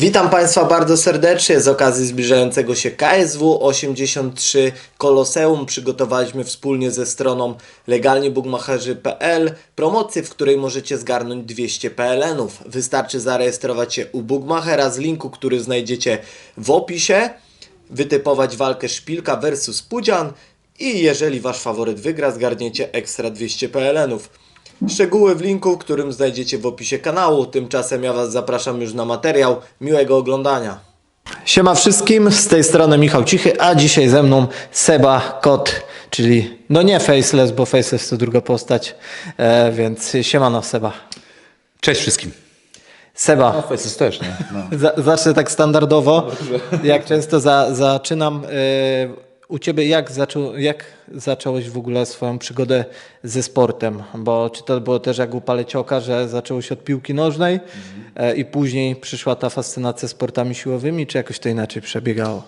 Witam Państwa bardzo serdecznie z okazji zbliżającego się KSW 83 Koloseum. Przygotowaliśmy wspólnie ze stroną legalniebugmacherzy.pl promocję, w której możecie zgarnąć 200 PLN-ów. Wystarczy zarejestrować się u Bugmachera z linku, który znajdziecie w opisie, wytypować walkę szpilka versus pudzian i jeżeli Wasz faworyt wygra, zgarniecie ekstra 200 PLN-ów. Szczegóły w linku, którym znajdziecie w opisie kanału. Tymczasem ja Was zapraszam już na materiał. Miłego oglądania. Siema wszystkim, z tej strony Michał Cichy, a dzisiaj ze mną Seba Kot, czyli no nie Faceless, bo Faceless to druga postać, e, więc siemano Seba. Cześć wszystkim. Seba, Faces też, nie? No. za, zacznę tak standardowo, jak często za, zaczynam. E, u Ciebie jak, zaczął, jak zacząłeś w ogóle swoją przygodę ze sportem? Bo czy to było też jak u Palecioka, że zaczęło się od piłki nożnej e, i później przyszła ta fascynacja sportami siłowymi, czy jakoś to inaczej przebiegało?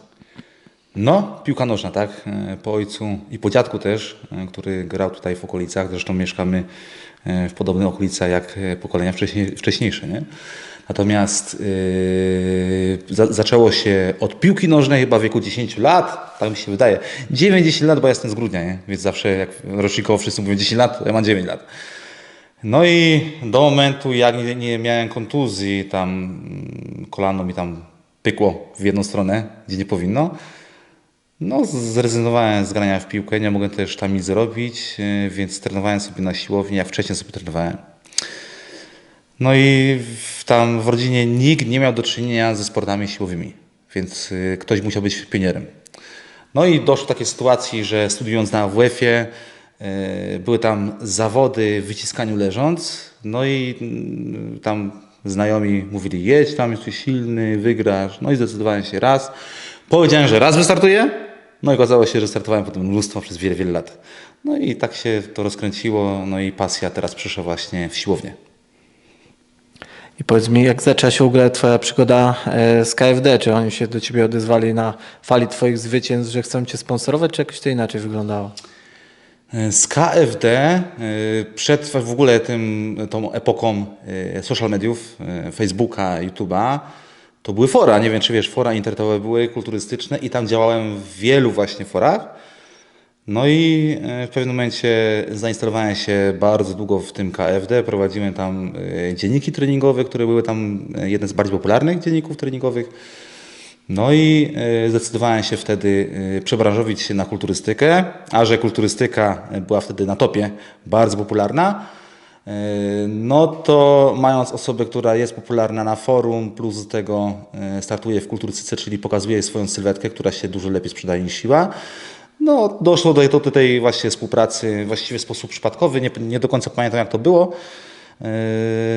no, piłka nożna, tak? E, Po ojcu i po dziadku też, e, który grał tutaj w okolicach. Zresztą mieszkamy w podobnych okolicach jak pokolenia wcześniej, wcześniejsze, nie? Natomiast yy, za, zaczęło się od piłki nożnej chyba w wieku 10 lat, tak mi się wydaje. 9-10 lat, bo ja jestem z grudnia, nie? Więc zawsze jak rocznikowo wszyscy mówią 10 lat, ja mam 9 lat. No i do momentu, jak nie, nie miałem kontuzji, tam mm, kolano mi tam pykło w jedną stronę, gdzie nie powinno, no zrezygnowałem z grania w piłkę, nie mogłem też tam nic zrobić, yy, więc trenowałem sobie na siłowni, jak wcześniej sobie trenowałem. No i w, tam w rodzinie nikt nie miał do czynienia ze sportami siłowymi, więc y, ktoś musiał być pionierem. No i doszło do takiej sytuacji, że studiując na AWF-ie y, były tam zawody w wyciskaniu leżąc, no i mm, tam znajomi mówili jedź tam, jesteś silny, wygrasz, no i zdecydowałem się raz. Powiedziałem, że raz wystartuję, no i okazało się, że startowałem potem mnóstwo przez wiele, wiele lat. No i tak się to rozkręciło, no i pasja teraz przyszła właśnie w siłownię. I powiedz mi, jak zaczęła się w ogóle Twoja przygoda e, z KFD? Czy oni się do Ciebie odezwali na fali Twoich zwycięstw, że chcą Cię sponsorować, czy jakoś to inaczej wyglądało? Z KFD y, przed w ogóle tym, tą epoką social mediów, Facebooka, YouTube'a, to były fora. Nie wiem, czy wiesz, fora internetowe były kulturystyczne i tam działałem w wielu właśnie forach. No i w pewnym momencie zainstalowałem się bardzo długo w tym KFD. Prowadziłem tam dzienniki treningowe, które były tam jedne z bardziej popularnych dzienników treningowych. No i zdecydowałem się wtedy przebranżowić się na kulturystykę, a że kulturystyka była wtedy na topie, bardzo popularna, no to mając osobę, która jest popularna na forum, plus do tego startuje w kulturystyce, czyli pokazuje swoją sylwetkę, która się dużo lepiej sprzedaje niż siła, no doszło do, tej właśnie współpracy właściwie w sposób przypadkowy, nie, nie do końca pamiętam jak to było,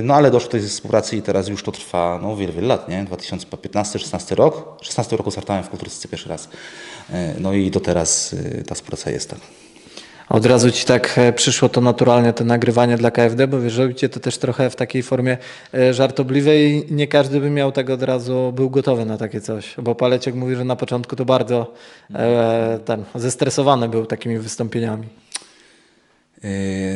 no ale doszło do tej współpracy i teraz już to trwa no, wiele, wiele lat, nie? 2015-16 rok. 16 roku startowałem w kulturystyce pierwszy raz. No i do teraz ta współpraca jest tak. Od razu Ci tak e, przyszło to naturalnie, to nagrywanie dla KFD, bo wiesz, robicie to też trochę w takiej formie e, żartobliwej. Nie każdy by miał tak od razu, był gotowy na takie coś. Bo Paleciek mówi, że na początku to bardzo e, ten, zestresowany był takimi wystąpieniami.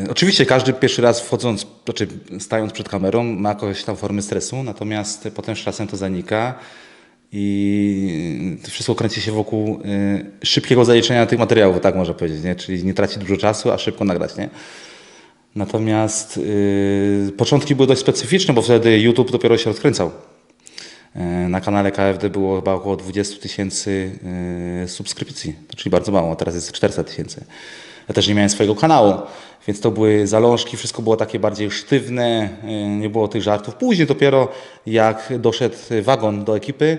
Oczywiście każdy pierwszy raz wchodząc, znaczy stając przed kamerą ma jakąś tam formę stresu, natomiast potem z czasem to zanika i wszystko kręci się wokół yy, szybkiego zaliczenia tych materiałów, tak można powiedzieć, nie? czyli nie traci dużo czasu, a szybko nagrać. Nie? Natomiast yy, początki były dość specyficzne, bo wtedy YouTube dopiero się rozkręcał. Yy, na kanale KFD było chyba około 20 tysięcy yy, subskrypcji, czyli bardzo mało, teraz jest 400 tysięcy. Ja też nie miałem swojego kanału, więc to były zalążki, wszystko było takie bardziej sztywne, yy, nie było tych żartów. Później dopiero jak doszedł wagon do ekipy,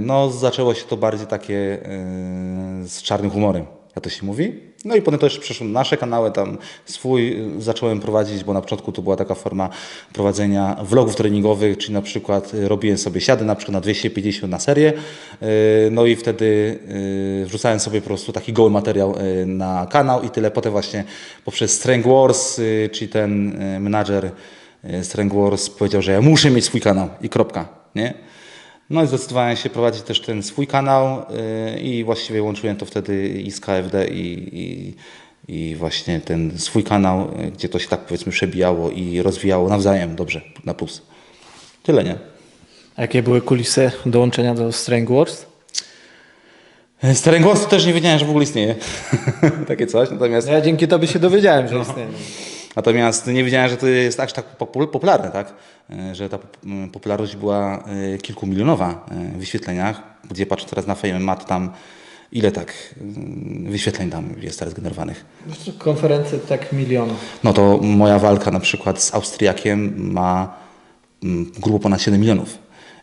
no zaczęło się to bardziej takie yy, z czarnym humorem, jak to się mówi. No i potem też przeszłem na nasze kanały, tam swój zacząłem prowadzić, bo na początku to była taka forma prowadzenia vlogów treningowych, czyli na przykład robiłem sobie siady na przykład na 250 na serię, no i wtedy wrzucałem sobie po prostu taki goły materiał na kanał i tyle. Potem właśnie poprzez Strength Wars, czyli ten menadżer Strength Wars powiedział, że ja muszę mieć swój kanał i kropka, nie? No i zdecydowałem się prowadzić też ten swój kanał yy, i właściwie łączyłem to wtedy i z KFD i, i, i właśnie ten swój kanał, yy, gdzie to się tak powiedzmy przebijało i rozwijało nawzajem dobrze, na plus. Tyle, nie? A jakie były kulisy dołączenia do Strang Wars? Starego głosu też nie wiedziałem, że w ogóle istnieje takie coś, natomiast, Ja dzięki tobie się dowiedziałem, że istnieje. Natomiast nie wiedziałem, że to jest aż tak popu- popularne, tak? E, że ta popularność była e, kilkumilionowa e, w wyświetleniach, gdzie patrzę teraz na Fame Mat, tam ile tak mm, wyświetleń tam jest teraz generowanych. Konferencje tak milionów. No to moja walka na przykład z Austriakiem ma mm, grubo ponad 7 milionów.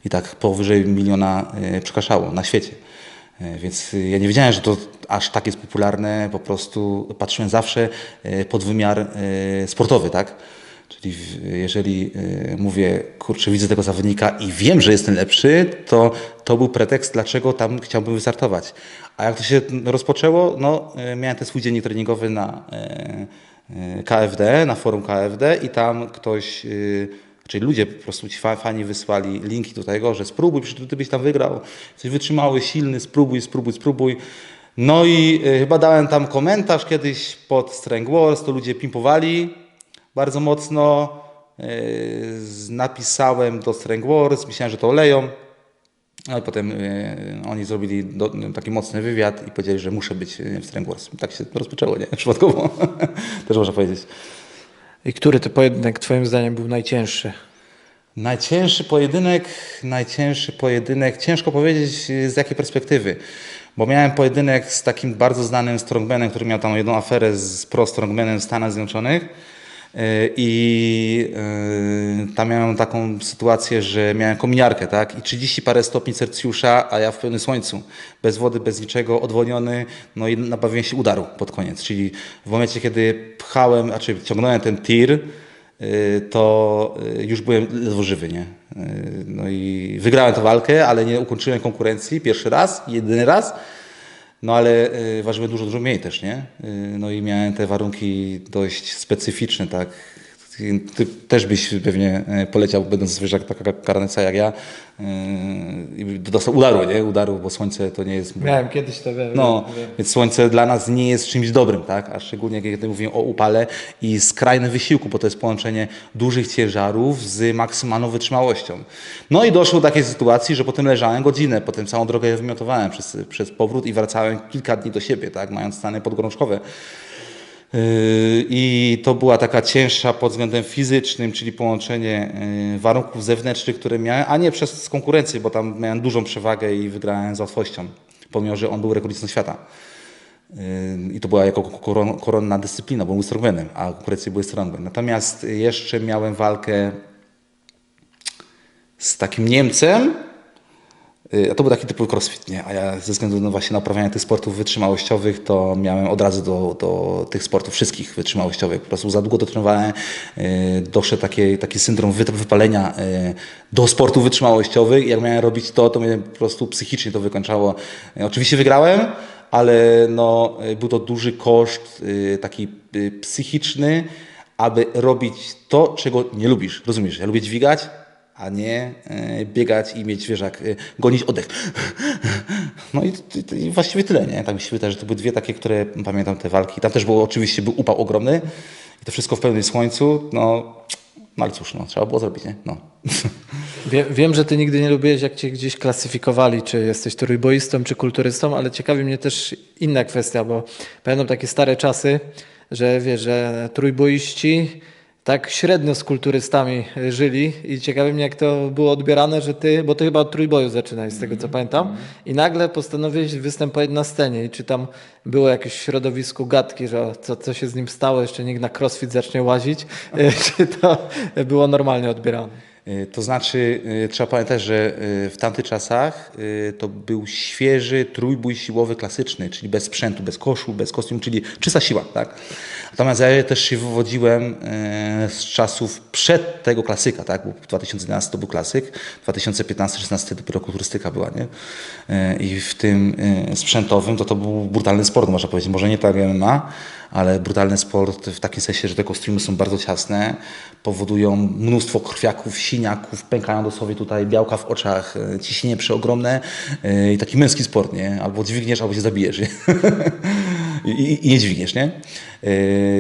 I tak powyżej miliona przekraczało na świecie. E, Więc e, ja nie wiedziałem, że to aż tak jest popularne. Po prostu patrzyłem zawsze e, pod wymiar sportowy, tak? Czyli jeżeli mówię, kurczę, widzę tego zawodnika i wiem, że jest ten lepszy, to to był pretekst, dlaczego tam chciałbym wystartować. A jak to się rozpoczęło, no miałem ten swój dziennik treningowy na KFD, na forum KFD i tam ktoś, czyli ludzie po prostu ci fa- fani wysłali linki do tego, że spróbuj, przecież ty byś tam wygrał, jesteś wytrzymały, silny, spróbuj, spróbuj, spróbuj. No i y, chyba dałem tam komentarz kiedyś pod Strength Wars, to ludzie pimpowali bardzo mocno. y, Napisałem do Strength Wars, myślałem, że to oleją. No i potem y, oni zrobili do, taki mocny wywiad i powiedzieli, że muszę być w Strength Wars. Tak się rozpoczęło, nie? Przypadkowo. Też można powiedzieć. I który to pojedynek twoim zdaniem był najcięższy? Najcięższy pojedynek, najcięższy pojedynek, ciężko powiedzieć y, z jakiej perspektywy, bo miałem pojedynek z takim bardzo znanym strongmanem, który miał tam jedną aferę z pro strongmanem w Stanach Zjednoczonych i y, tam miałem taką sytuację, że miałem kominiarkę, tak, i 30 parę stopni Celsjusza, a ja w pełnym słońcu, bez wody, bez niczego, odwodniony, no i nabawiłem się udaru pod koniec, czyli w momencie, kiedy pchałem, znaczy ciągnąłem ten tir, y, to już byłem ledwo żywy, nie? No i wygrałem tę walkę, ale nie ukończyłem konkurencji. Pierwszy raz, jedyny raz. No ale y, ważyłem dużo, dużo mniej też, nie? Y, No i miałem te warunki dość specyficzne, tak? Ty, też byś pewnie e, poleciał, będąc zwierzak taka karneca jak ja, y, i dostał udaru, nie? Udaru, bo słońce to nie jest... Miałem kiedyś to wiem. No, wiem. więc słońce dla nas nie jest czymś dobrym, tak? A szczególnie kiedy mówimy o upale i skrajnym wysiłku, bo to jest połączenie dużych ciężarów z maksymalną wytrzymałością. No i doszło do takiej sytuacji, że potem leżałem godzinę, potem całą drogę wymiotowałem przez, przez powrót i wracałem kilka dni do siebie, tak? Mając stany podgorączkowe. Yy, I to była taka cięższa pod względem fizycznym, czyli połączenie yy, warunków zewnętrznych, które miałem, a nie przez konkurencję, bo tam miałem dużą przewagę i wygrałem z łatwością, pomimo że on był rekordistą świata. Yy, I to była jako koron, koronna dyscyplina, bo był strongmanem, a konkurencje były strongman. Natomiast jeszcze miałem walkę z takim Niemcem, A to był taki typowy crossfit, nie? A ja ze względu na właśnie na uprawianie tych sportów wytrzymałościowych, to miałem od razu do, do tych sportów wszystkich wytrzymałościowych. Po prostu za długo to trenowałem. y, Doszedł taki, taki syndrom wy- wypalenia y, do sportów wytrzymałościowych. Jak miałem robić to, to mnie po prostu psychicznie to wykończało. Y, Oczywiście wygrałem, ale no, y, był to duży koszt y, taki y, psychiczny, aby robić to, czego nie lubisz. Rozumiesz? Ja lubię dźwigać, a nie e, biegać i mieć, wiesz, jak e, gonić oddech. No i, i, właściwie tyle, nie? Tak mi się wydaje, że to były dwie takie, które pamiętam te walki. Tam też było oczywiście był upał ogromny i to wszystko w pełnym słońcu, no, no ale cóż, no, trzeba było zrobić, nie? No. Wie, wiem, że ty nigdy nie lubiłeś, jak cię gdzieś klasyfikowali, czy jesteś trójboistą, czy kulturystą, ale ciekawi mnie też inna kwestia, bo pamiętam takie stare czasy, że wiesz, że trójboiści tak średnio z kulturystami y, żyli. I ciekawi mnie, jak to było odbierane, że ty, bo ty chyba od trójboju zaczynałeś, z tego co pamiętam, i nagle postanowiłeś występować na scenie. I czy tam było jakieś w środowisku gadki, że co, co się z nim stało, jeszcze nikt na crossfit zacznie łazić, y, czy to było normalnie odbierane? Y, To znaczy, y, trzeba pamiętać, że y, w tamtych czasach to był świeży trójbój siłowy klasyczny, czyli bez sprzętu, bez koszu, bez kostium, czyli czysta siła. Tak? Natomiast ja też się wywodziłem z czasów przed tego klasyka, tak? bo 2011 to był klasyk, 2015-16 dopiero kulturystyka była. Nie? I w tym sprzętowym to to był brutalny sport, można powiedzieć. Może nie tak MMA, ale brutalny sport w takim sensie, że te kostiumy są bardzo ciasne, powodują mnóstwo krwiaków, siniaków, pękają dosłownie tutaj białka w oczach, e, ciśnienie przeogromne e, i taki męski sport, nie? Albo dźwigniesz, albo się zabijesz, nie? I, i, nie dźwigniesz, nie? E,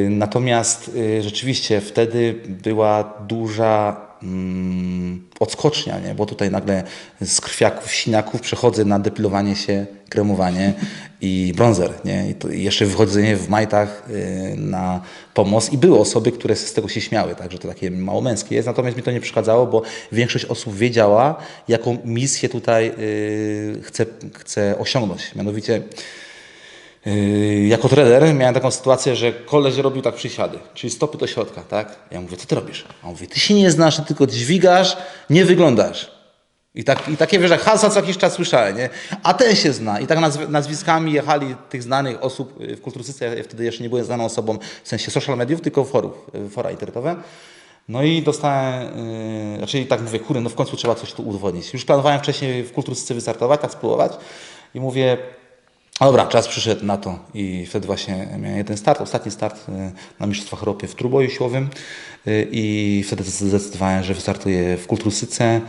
Natomiast rzeczywiście wtedy była duża mm, odskocznia, nie? bo tutaj nagle z krwiaków, siniaków przechodzę na depilowanie się, kremowanie i bronzer. Nie? I, to, jeszcze wychodzenie w majtach y, na pomoc. I były osoby, które z tego się śmiały, tak? że to takie mało męskie jest. Natomiast mi to nie przeszkadzało, bo większość osób wiedziała, jaką misję tutaj y, chce, chce osiągnąć. Mianowicie Yy, jako trener miałem taką sytuację, że koleś robił tak przysiady, czyli stopy do środka, tak? Ja mówię, co ty robisz? A on mówi, ty się nie znasz, ty tylko dźwigasz, nie wyglądasz. I, tak, I takie, wiesz, hasła co jakiś czas słyszałem, nie? A ten się zna. I tak nazw nazwiskami jechali tych znanych osób yy, w kulturystyce. Ja wtedy jeszcze nie byłem znaną osobą w sensie social mediów, tylko forów, yy, fora internetowe. No i dostałem, yy, tak mówię, kurde, no w końcu trzeba coś tu udowodnić. Już planowałem wcześniej w kulturystyce wystartować, tak spróbować. I mówię, a dobra, czas przyszedł na to i wtedy właśnie miałem jeden start, ostatni start y, na Mistrzostwach Europy w trójboju siłowym y, i wtedy zdecydowałem, że wystartuję w kulturystyce,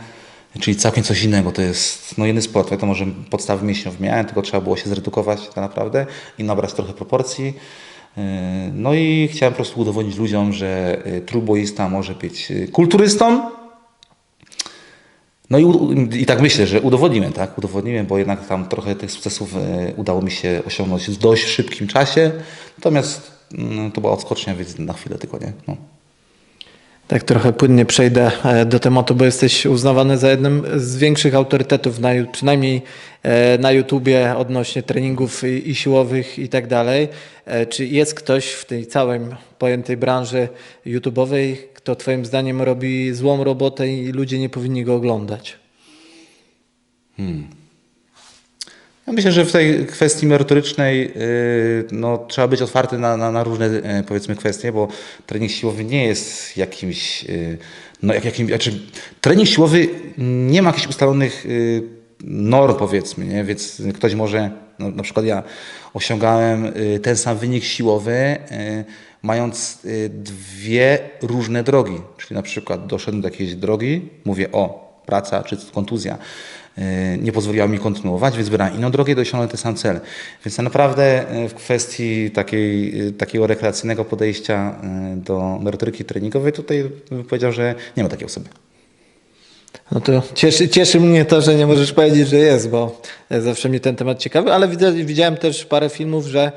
czyli całkiem coś innego. To jest no, inny sport. Wiadomo, że podstawy mięśniów miałem, tylko trzeba było się zredukować tak naprawdę i nabrać trochę proporcji. Y, No i chciałem po prostu udowodnić ludziom, że y, trójboista może być y, kulturystą, no i, i tak myślę, że udowodniłem, tak? Udowodniłem, bo jednak tam trochę tych sukcesów udało mi się osiągnąć w dość szybkim czasie. Natomiast mm, to była odskocznia, więc na chwilę tylko, nie? No. Tak trochę płynnie przejdę e, do tematu, bo jesteś uznawany za jednym z większych autorytetów, na, przynajmniej e, na YouTubie odnośnie treningów i, i siłowych i tak dalej. E, Czy jest ktoś w tej całej pojętej branży YouTube'owej, kto twoim zdaniem robi złą robotę i ludzie nie powinni go oglądać? Ja myślę, że w tej kwestii merytorycznej yy, no, trzeba być otwarty na, na, na różne yy, powiedzmy kwestie, bo trening siłowy nie jest jakimś, yy, no jak, jakim, znaczy, trening siłowy nie ma jakichś ustalonych norm powiedzmy, nie? więc ktoś może, no, na przykład ja osiągałem ten sam wynik siłowy, mając dwie różne drogi, czyli na przykład doszedłem do jakiejś drogi, mówię o praca czy kontuzja, yy, nie pozwoliła mi kontynuować, więc wybrałem inną drogę i osiągnąłem ten sam cel. Więc tak naprawdę yy, w kwestii takiej, yy, takiego rekreacyjnego podejścia do merytoryki treningowej, tutaj bym powiedział, że nie ma takiej osoby. No to cieszy, cieszy mnie to, że nie możesz powiedzieć, że jest, bo e, zawsze mi ten temat ciekawy, ale widziałem też parę filmów, że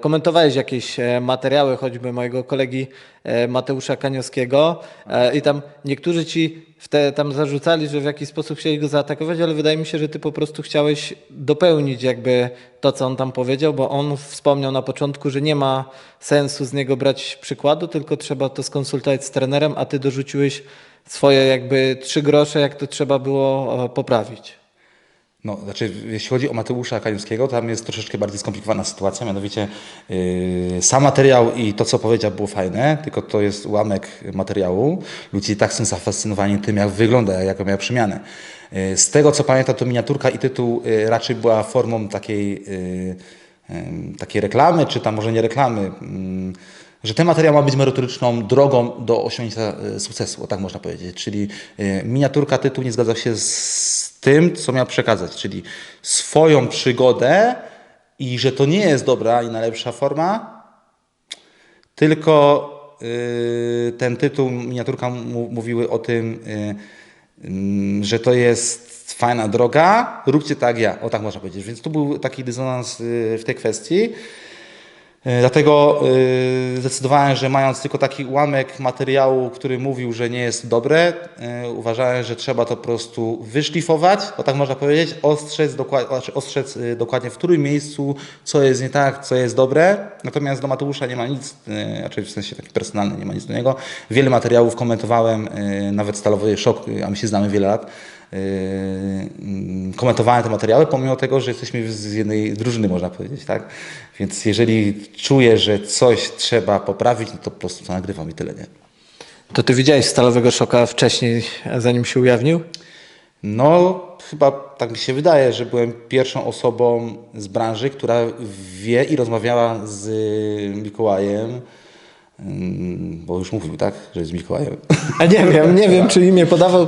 komentowałeś jakieś e, materiały, choćby mojego kolegi e, Mateusza Kaniowskiego e, i tam niektórzy ci w te, tam zarzucali, że w jakiś sposób chcieli go zaatakować, ale wydaje mi się, że ty po prostu chciałeś dopełnić jakby to, co on tam powiedział, bo on wspomniał na początku, że nie ma sensu z niego brać przykładu, tylko trzeba to skonsultować z trenerem, a ty dorzuciłeś swoje jakby trzy grosze, jak to trzeba było e, poprawić. No, znaczy, jeśli chodzi o Mateusza Kaniowskiego, tam jest troszeczkę bardziej skomplikowana sytuacja, mianowicie yy, sam materiał i to, co powiedział, było fajne, tylko to jest ułamek materiału. Ludzie i tak są zafascynowani tym, jak wygląda, jaką miał przemianę. Yy, z tego, co pamiętam, to miniaturka i tytuł yy, raczej była formą takiej, yy, yy, takiej reklamy, czy tam może nie reklamy, yy, że ten materiał ma być merytoryczną drogą do osiągnięcia e, sukcesu, o tak można powiedzieć. Czyli e, miniaturka, tytuł nie zgadza się z tym, co miał przekazać, czyli swoją przygodę i że to nie jest dobra i najlepsza forma, tylko y, ten tytuł, miniaturka mówiły o tym, ym, że to jest fajna droga, róbcie tak jak ja, o tak można powiedzieć. Więc tu był taki dysonans w tej kwestii. Y, Dlatego y, zdecydowałem, że mając tylko taki ułamek materiału, który mówił, że nie jest dobre, y, uważałem, że trzeba to po prostu wyszlifować, o tak można powiedzieć, ostrzec, znaczy ostrzec dokładnie w którym miejscu, co jest nie tak, co jest dobre. Natomiast do Mateusza nie ma nic, znaczy w sensie taki personalny, nie ma nic do niego. Wiele materiałów komentowałem, nawet Stalowy Szok, a my się znamy wiele lat, komentowałem te materiały, pomimo tego, że jesteśmy z jednej drużyny, można powiedzieć, tak? Więc jeżeli czuję, że coś trzeba poprawić, no to po prostu to nagrywam i tyle, nie? To ty widziałeś Stalowego Szoka wcześniej, zanim się ujawnił? No, chyba tak mi się wydaje, że byłem pierwszą osobą z branży, która wie i rozmawiała z Mikołajem, bo już mówił, tak, że jest z Mikołajem. A nie wiem, nie wiem, czy imię podawał.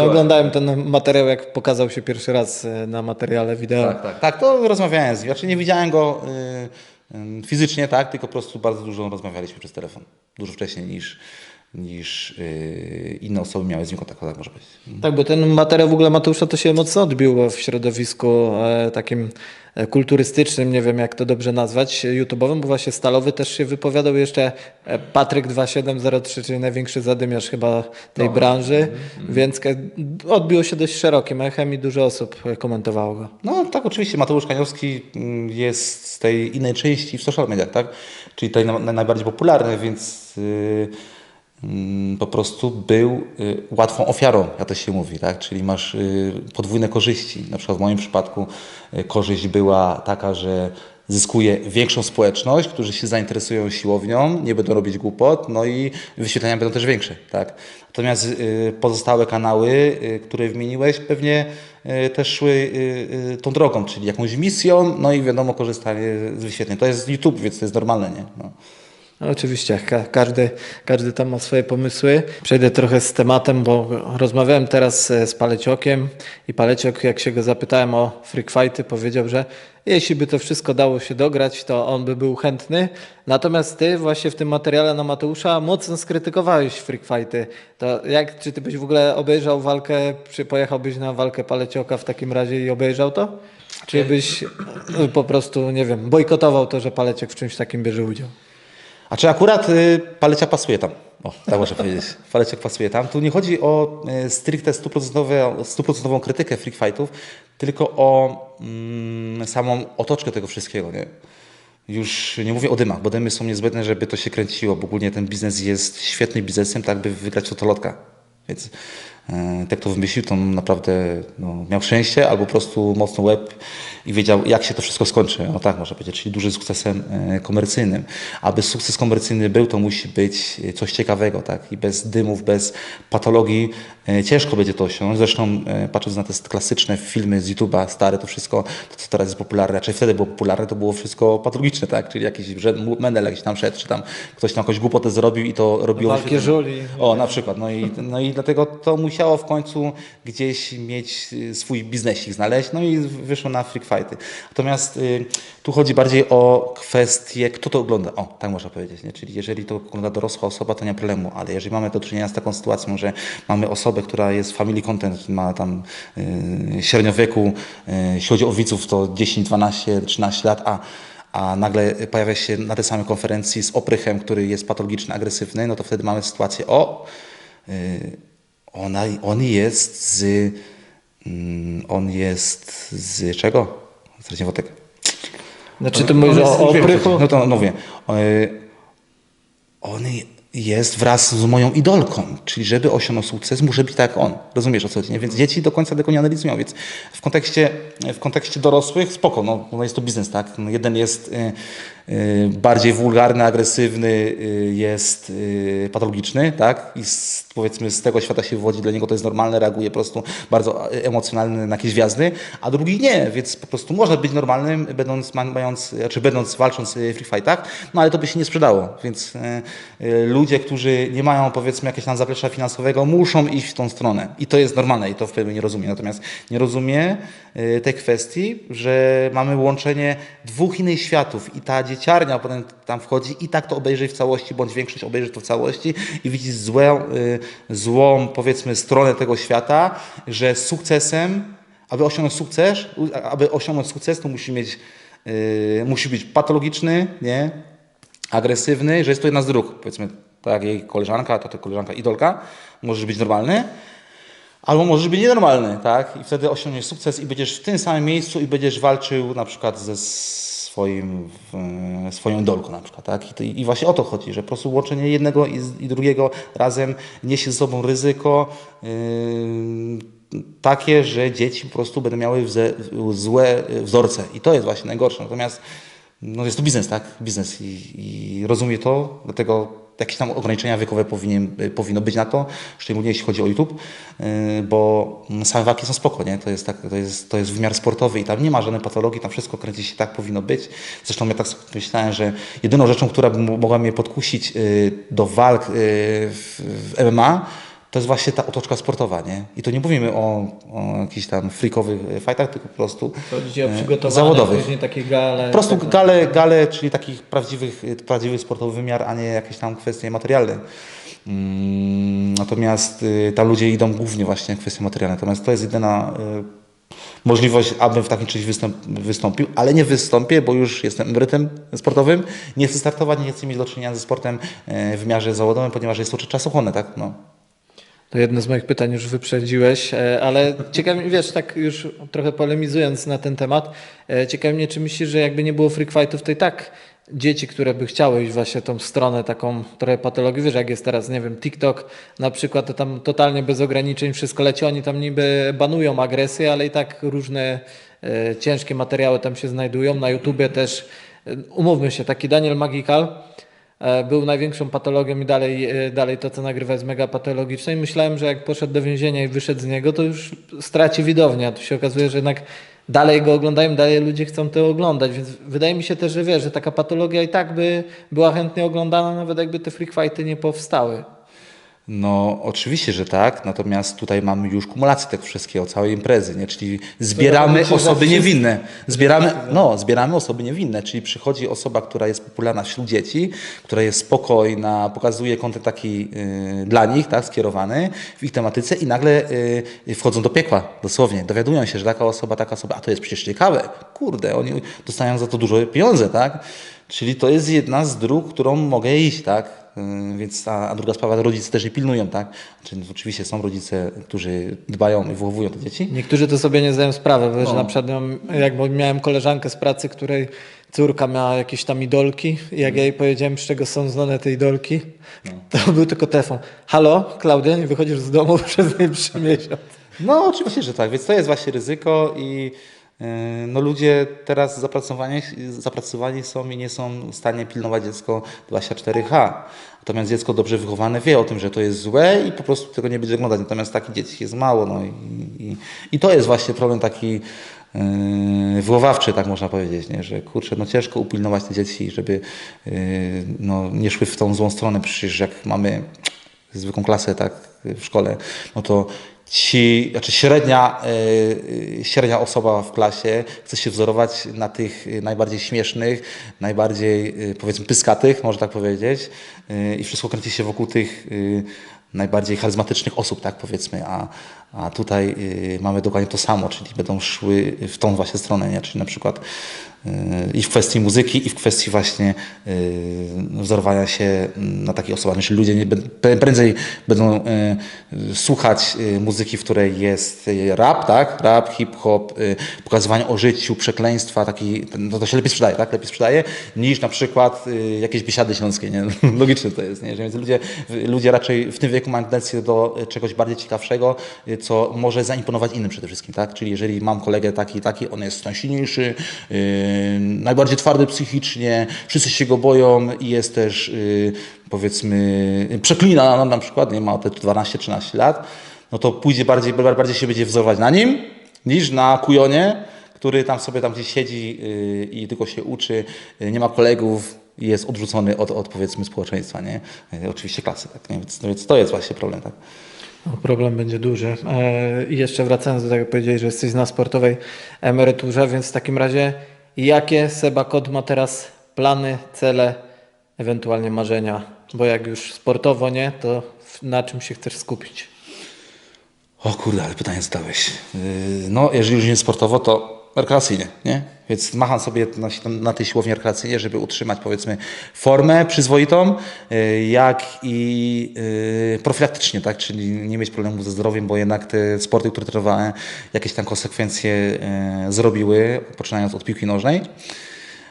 Oglądałem ten materiał, jak pokazał się pierwszy raz e, na materiale wideo. Tak, tak, tak, to rozmawiałem z nim. Znaczy nie widziałem go y, y, fizycznie, tak, tylko po prostu bardzo dużo rozmawialiśmy przez telefon. Dużo wcześniej niż, niż y, inne osoby miały z nim kontakt, tak może być. Tak, bo ten materiał w ogóle Mateusza to się mocno odbił w środowisku e, takim kulturystycznym, nie wiem jak to dobrze nazwać, YouTube'owym, bo właśnie Stalowy też się wypowiadał jeszcze e, Patryk 2703, czyli największy zadymiarz chyba tej branży, więc ke- odbiło się dość szerokim echem i dużo osób e, komentowało go. No tak, oczywiście Mateusz Kaniowski mm, jest z tej innej części w social mediach, tak? Czyli tej na, na, najbardziej popularnej, więc y, mm, po prostu był y, łatwą ofiarą, jak to się mówi, tak? Czyli masz y, podwójne korzyści. Na przykład w moim przypadku y, korzyść była taka, że zyskuje większą społeczność, którzy się zainteresują siłownią, nie będą robić głupot, no i wyświetlenia będą też większe, tak? Natomiast pozostałe kanały, które wymieniłeś, pewnie też szły tą drogą, czyli jakąś misją, no i wiadomo, korzystanie z wyświetleń. To jest YouTube, więc to jest normalne, nie? No. No, oczywiście, ka każdy, każdy tam ma swoje pomysły. Przejdę trochę z tematem, bo rozmawiałem teraz e, z Paleciokiem i Paleciok, jak się go zapytałem o freak fighty, powiedział, że jeśli by to wszystko dało się dograć, to on by był chętny. Natomiast ty właśnie w tym materiale na Mateusza mocno skrytykowałeś freak fighty. To jak, czy ty byś w ogóle obejrzał walkę, czy pojechałbyś na walkę Palecioka w takim razie i obejrzał to? Czy byś e, po prostu, nie wiem, bojkotował to, że Paleciok w czymś takim bierze udział? A czy akurat y, Palecia pasuje tam? O, tak można powiedzieć. Paleciak pasuje tam. Tu nie chodzi o y, stricte stuprocentowe- stuprocentową krytykę freak fightów, tylko o mm, samą otoczkę tego wszystkiego. Nie? Już nie mówię o dymach, bo dymy są niezbędne, żeby to się kręciło, bo ogólnie ten biznes jest świetnym biznesem, tak by wygrać totolotka. Więc ten, kto wymyślił, to naprawdę no, miał szczęście albo po prostu mocny łeb i wiedział, jak się to wszystko skończy. No tak, można powiedzieć, czyli dużym sukcesem e, komercyjnym. Aby sukces komercyjny był, to musi być e, coś ciekawego, tak? I bez dymów, bez patologii e, ciężko będzie to osiągnąć. Zresztą e, patrząc na te klasyczne filmy z YouTube'a, stare, to wszystko, to co teraz jest popularne, raczej wtedy było popularne, to było wszystko patologiczne, tak? Czyli jakiś Menel jakiś tam szedł, czy tam ktoś tam jakąś głupotę zrobił i to robiło... Walki żuli. O, na przykład. No i, no i dlatego to musiało w końcu gdzieś mieć y, swój biznesik znaleźć, no i wyszło na freak fighty. Natomiast y, tu chodzi bardziej o kwestię, kto to ogląda. O, tak można powiedzieć, nie? Czyli jeżeli to ogląda dorosła osoba, to nie ma problemu, ale jeżeli mamy do czynienia z taką sytuacją, że mamy osobę, która jest family content, ma tam y, średnio wieku, y, jeśli chodzi o widzów, to 10, 12, 13 lat, a a nagle pojawia się na tej samej konferencji z oprychem, który jest patologiczny, agresywny, no to wtedy mamy sytuację, o, y, ona, on jest z, mm, on jest z czego? Straciłem wątek. Znaczy, ty mówisz o, o oprychu? No to mówię. y, On jest wraz z moją idolką, czyli żeby osiągnął sukces, muszę być tak jak on. Rozumiesz o co chodzi? nie? Więc dzieci do końca tego nie analizują, więc w kontekście, w kontekście dorosłych spoko, no, no jest to biznes, tak? No jeden jest y, bardziej wulgarny, agresywny, y, jest y, patologiczny, tak? I z, powiedzmy z tego świata się wywodzi, dla niego to jest normalne, reaguje po prostu bardzo emocjonalny na jakieś gwiazdy, a drugi nie, więc po prostu można być normalnym, będąc, ma- mając, czy będąc, walcząc w free fightach, no ale to by się nie sprzedało, więc y, y, ludzie, którzy nie mają powiedzmy jakiegoś tam zaplecza finansowego, muszą iść w tą stronę i to jest normalne i to wtedy nie rozumie, natomiast nie rozumie y, tej kwestii, że mamy łączenie dwóch innych światów i ta dzieciarnia potem tam wchodzi i tak to obejrzy w całości, bądź większość obejrzy to w całości i widzi złe, y, złą powiedzmy stronę tego świata, że sukcesem, aby osiągnąć sukces, aby osiągnąć sukces, to musi mieć, y, musi być patologiczny, nie? agresywny, że jest to jedna z dróg. Powiedzmy, tak jej koleżanka, to ta koleżanka idolka, możesz być normalny, albo możesz być nienormalny, tak? I wtedy osiągniesz sukces i będziesz w tym samym miejscu i będziesz walczył na przykład ze swoim, w, swoją idolką na przykład, tak? I, I właśnie o to chodzi, że po prostu łączenie jednego i, i drugiego razem niesie ze sobą ryzyko yy, takie, że dzieci po prostu będą miały wze, złe wzorce i to jest właśnie najgorsze. Natomiast no jest to biznes, tak? Biznes i, i rozumie to, dlatego jakieś tam ograniczenia wiekowe powinien, y, powinno być na to, szczególnie jeśli chodzi o YouTube, yy, bo same walki są spoko, nie? To jest, tak, to, jest, to jest wymiar sportowy i tam nie ma żadnej patologii, tam wszystko kręci się tak powinno być. Zresztą ja tak myślałem, że jedyną rzeczą, która by mo- mogła mnie podkusić yy, do walk w, w MMA, to jest właśnie ta otoczka sportowa, nie? I tu nie mówimy o, o jakichś tam freakowych fightach, tylko po prostu Chodzi o e, zawodowych. takie gale. Po prostu tak, gale, gale, czyli takich prawdziwych, prawdziwy sportowy wymiar, a nie jakieś tam kwestie materialne. Mm, Natomiast y, tam ludzie idą głównie właśnie kwestie materialne. Natomiast to jest jedyna możliwość, abym w takim czymś wystąp, wystąpił, ale nie wystąpię, bo już jestem emerytem sportowym. Nie chcę startować, nie chcę mieć do czynienia ze sportem w wymiarze zawodowym, ponieważ jest to czasochłonne, tak? No. To jedno z moich pytań już wyprzedziłeś, e, ale ciekawi wiesz, tak już trochę polemizując na ten temat, e, ciekawi mnie, czy myślisz, że jakby nie było freak fightów, to i tak dzieci, które by chciały iść właśnie tą stronę taką trochę patologii, wiesz, jak jest teraz, nie wiem, TikTok na przykład, to tam totalnie bez ograniczeń wszystko leci, oni tam niby banują agresję, ale i tak różne e, ciężkie materiały tam się znajdują, na YouTubie też, e, umówmy się, taki Daniel Magical, był największą patologią i dalej, e, dalej to, co nagrywa jest mega patologiczne. I myślałem, że jak poszedł do więzienia i wyszedł z niego, to już straci widownię, a tu się okazuje, że jednak dalej go oglądają, dalej ludzie chcą to oglądać, więc wydaje mi się też, że wiesz, że taka patologia i tak by była chętnie oglądana, nawet jakby te freak fighty nie powstały. No, oczywiście, że tak, natomiast tutaj mamy już kumulację tego wszystkiego, całej imprezy, nie? czyli zbieramy osoby niewinne. Zbieramy, no, zbieramy osoby niewinne, czyli przychodzi osoba, która jest popularna wśród dzieci, która jest spokojna, pokazuje kontent taki y, dla nich, tak, skierowany w ich tematyce i nagle y, wchodzą do piekła, dosłownie. Dowiadują się, że taka osoba, taka osoba, a to jest przecież ciekawe, kurde, oni dostają za to dużo pieniądze, tak? Czyli to jest jedna z dróg, którą mogę iść, tak? Yy, Więc a, a druga sprawa, rodzice też je pilnują, tak? Czyli oczywiście są rodzice, którzy dbają i wychowują te dzieci. Niektórzy to sobie nie zdają sprawy, bo że na przykład miałem- jak miałem koleżankę z pracy, której córka miała jakieś tam idolki i jak ja jej powiedziałem, z czego są znane te idolki, to był tylko telefon. Halo, Klaudia, nie wychodzisz z domu przez najbliższy miesiąc. No oczywiście, że tak, więc to jest właśnie ryzyko i no, ludzie teraz zapracowani, zapracowani są i nie są w stanie pilnować dziecko 24H. Natomiast dziecko dobrze wychowane wie o tym, że to jest złe i po prostu tego nie będzie oglądać. Natomiast takich dzieci jest mało. No i, i, i to jest właśnie problem taki yy, wychowawczy, tak można powiedzieć, nie? że kurczę, no ciężko upilnować te dzieci, żeby yy, no, nie szły w tą złą stronę. Przecież jak mamy zwykłą klasę tak, w szkole, no to ci, znaczy średnia, y, średnia osoba w klasie chce się wzorować na tych y, najbardziej śmiesznych, najbardziej y, powiedzmy pyskatych, można tak powiedzieć i wszystko kręci się wokół tych najbardziej charyzmatycznych osób, tak powiedzmy, a, a tutaj y, mamy dokładnie to samo, czyli będą szły w tą właśnie stronę, nie? czyli na przykład y, i w kwestii muzyki, i w kwestii właśnie y, wzorowania się na takich osobach. Czyli ludzie nie, prędzej będą słuchać muzyki, w której jest rap, tak? Rap, hip-hop, pokazywanie o życiu, przekleństwa, taki, no to się lepiej sprzedaje, tak? Lepiej sprzedaje, niż na przykład jakieś biesiady śląskie, nie? Logiczne to jest, nie? Więc ludzie, ludzie raczej w tym wieku mają tendencję do czegoś bardziej ciekawszego, co może zaimponować innym przede wszystkim, tak? Czyli jeżeli mam kolegę taki, taki, on jest najsilniejszy, yy, najbardziej twardy psychicznie, wszyscy się go boją i jest też, yy, powiedzmy, przeklina na, przykład, nie ma te 12-13 lat, no to pójdzie bardziej, bardziej się będzie wzorować na nim, niż na kujonie, który tam sobie tam gdzieś siedzi yy, i tylko się uczy, yy, nie ma kolegów, jest odrzucony od, od powiedzmy społeczeństwa, nie? Yy, oczywiście klasy, tak? Nie? Więc, więc to jest właśnie problem, tak? No, problem będzie duży. E, I jeszcze wracając do tego, powiedziałeś, że jesteś na sportowej emeryturze, więc w takim razie jakie Seba Kot ma teraz plany, cele, ewentualnie marzenia? Bo jak już sportowo nie, to na czym się chcesz skupić? O kurde, ale pytanie zadałeś. Yy, No, jeżeli już nie sportowo, to rekreacyjnie, nie? Więc macham sobie na, na tej siłowni rekreacyjnie, żeby utrzymać powiedzmy formę przyzwoitą, yy, jak i yy, profilaktycznie, tak? Czyli nie mieć problemów ze zdrowiem, bo jednak te sporty, które trenowałem, jakieś tam konsekwencje yy, zrobiły, poczynając od piłki nożnej.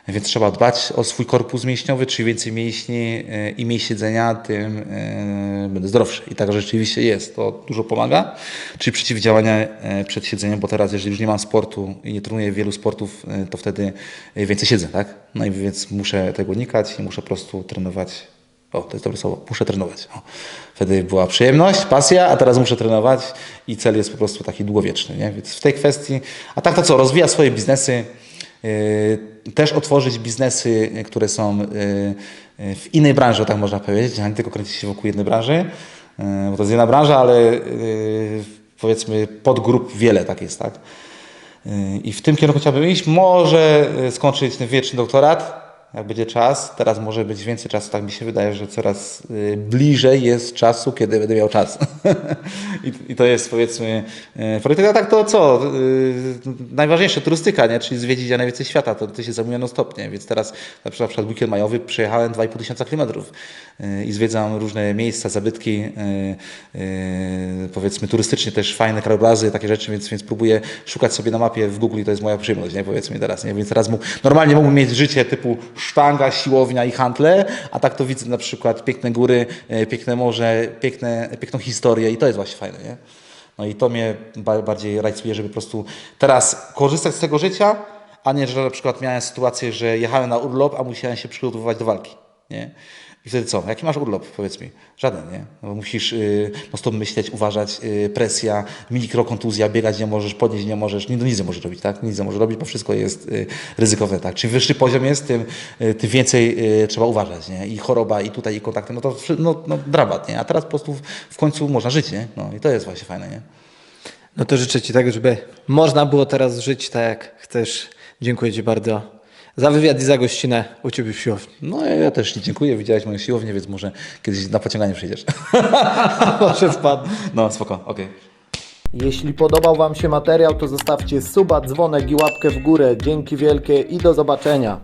Więc trzeba dbać o swój korpus mięśniowy, czy więcej mięśni e, i mniej siedzenia, tym e, będę zdrowszy. I tak rzeczywiście jest. To dużo pomaga. Czyli przeciwdziałanie przed siedzeniem, bo teraz, jeżeli już nie mam sportu i nie trenuję wielu sportów, e, to wtedy więcej siedzę, tak? No i więc muszę tego unikać i muszę po prostu trenować. O, to jest dobre słowo. Muszę trenować. O. Wtedy była przyjemność, pasja, a teraz muszę trenować i cel jest po prostu taki długowieczny. Nie? Więc w tej kwestii, a tak to co, rozwija swoje biznesy, też otworzyć biznesy, które są yy, yy, w innej branży, tak można powiedzieć, a nie tylko kręcić się wokół jednej branży, bo to jest jedna branża, ale powiedzmy podgrup wiele tak jest, tak? I w tym kierunku chciałbym iść. Może skończyć ten wieczny doktorat, jak będzie czas, teraz może być więcej czasu, tak mi się wydaje, że coraz y, bliżej jest czasu, kiedy będę miał czas. I, to jest powiedzmy, y, polityka tak to co, y, najważniejsze, turystyka, nie? czyli zwiedzić jak najwięcej świata, to, to się zajmuje non stop, nie? więc teraz na przykład, na przykład weekend majowy przejechałem 2,5 tysiąca kilometrów y, i zwiedzam różne miejsca, zabytki, y, y, powiedzmy turystycznie też fajne krajobrazy, takie rzeczy, więc, więc próbuję szukać sobie na mapie w Google i to jest moja przyjemność, nie? powiedzmy teraz, nie? więc teraz mógł, normalnie mógłbym mieć życie typu sztanga, siłownia i handle, a tak to widzę na przykład piękne góry, e, piękne morze, piękne, piękną historię i to jest właśnie fajne, nie? No i to mnie ba- bardziej rajcuje, żeby po prostu teraz korzystać z tego życia, a nie, że na przykład miałem sytuację, że jechałem na urlop, a musiałem się przygotowywać do walki, nie? I wtedy co? Jaki masz urlop, powiedz mi? Żaden, nie? No musisz y, no stop myśleć, uważać, y, presja, mikrokontuzja, biegać nie możesz, podnieść nie możesz, nic, nic nie możesz robić, tak? Nic nie możesz robić, bo wszystko jest y, ryzykowne, tak? Czym wyższy poziom jest, tym, y, tym więcej y, trzeba uważać, nie? I choroba, i tutaj, i kontakty, no to no, no, dramat, nie? A teraz po prostu w, w końcu można żyć, nie? No i to jest właśnie fajne, nie? No to życzę Ci tego, żeby można było teraz żyć tak, jak chcesz. Dziękuję Ci bardzo za wywiad i za gościnę u Ciebie w siłowni. No ja też Ci dziękuję, widziałeś moją siłownię, więc może kiedyś na pociąganie przyjdziesz. Może wpadnę. No spoko, okej. Jeśli podobał Wam się materiał, to zostawcie suba, dzwonek i łapkę w górę. Dzięki wielkie i do zobaczenia.